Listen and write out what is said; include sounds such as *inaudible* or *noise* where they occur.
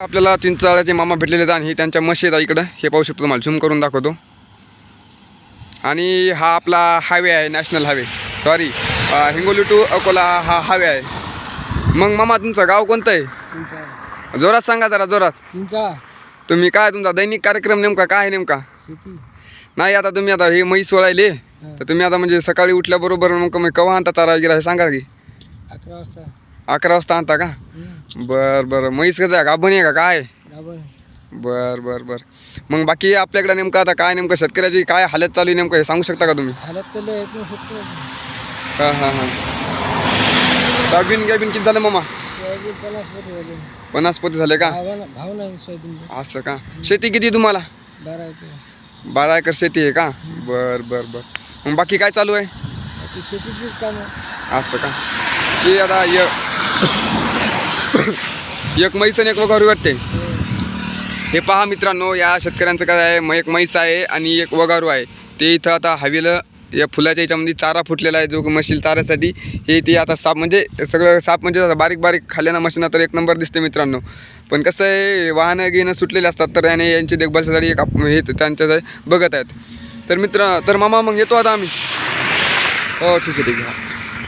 आपल्याला चिंचाळ्याचे मामा भेटलेले आहेत आणि हे त्यांच्या म्हशी आहेत इकडं. हे पाहू शकतो तुम्हाला. झूम करून दाखवतो. आणि हा आपला हायवे आहे national highway. Sorry Hingoli to Akola हा हायवे आहे. मग मामा तुमचं गाव कोणतं आहे? जोरात सांगा जरा जोरात. चिंचा तुम्ही काय तुमचा दैनिक कार्यक्रम नेमका काय आहे नेमका? नाही आता तुम्ही आता हे म्हैस वळायले. तर तुम्ही आता म्हणजे सकाळी उठल्याबरोबर मग मग केव्हा आणता चारा वगैरे हे सांगा की. अकरा वाजता. अकरा वाजता आणता का. बरं बरं. म्हैस कसं आहे? गाभणी आहे का? काय? बर बर बर. मग बाकी आपल्याकडे नेमकं आता काय नेमकं शेतकऱ्याची काय हालत चालू आहे नेमकं हे सांगू शकता का तुम्ही? हालत तर लय आहेत ना शेतकऱ्याची. हां हां हां. सोयाबीन गॅबीन किती झालं मामा? सोयाबीन पन्नास पोते झाले. पन्नास पोते झाले का? भाव ना- भाव नाही सोयाबीन असं का? शेती किती तुम्हाला? बारा येते बारा एकर शेती आहे का? बर बर बर. मग बाकी काय चालू आहे? बाकी शेतीतलीच कामं. असं का? शे आता य *coughs* एक म्हैस आणि एक वगारू वाटते. हे पहा मित्रांनो या शेतकऱ्यांचं काय आहे? मग एक म्हैस आहे आणि एक वगारू आहे. ते इथं आता हवेलं या फुलाच्या याच्यामध्ये चारा फुटलेला आहे जो मशील चाऱ्यासाठी. हे ते आता साप म्हणजे सगळं साप म्हणजे आता बारीक बारीक खाल्ल्यानं मशीन तर एक नंबर दिसते मित्रांनो. पण कसं आहे वाहनं घेणं सुटलेले असतात तर याने यांची देखभालसाठी एक आप- हे त्यांच्या बघत आहेत. तर मित्र तर मामा मग येतो आता आम्ही. हो ठीक आहे ठीक आहे.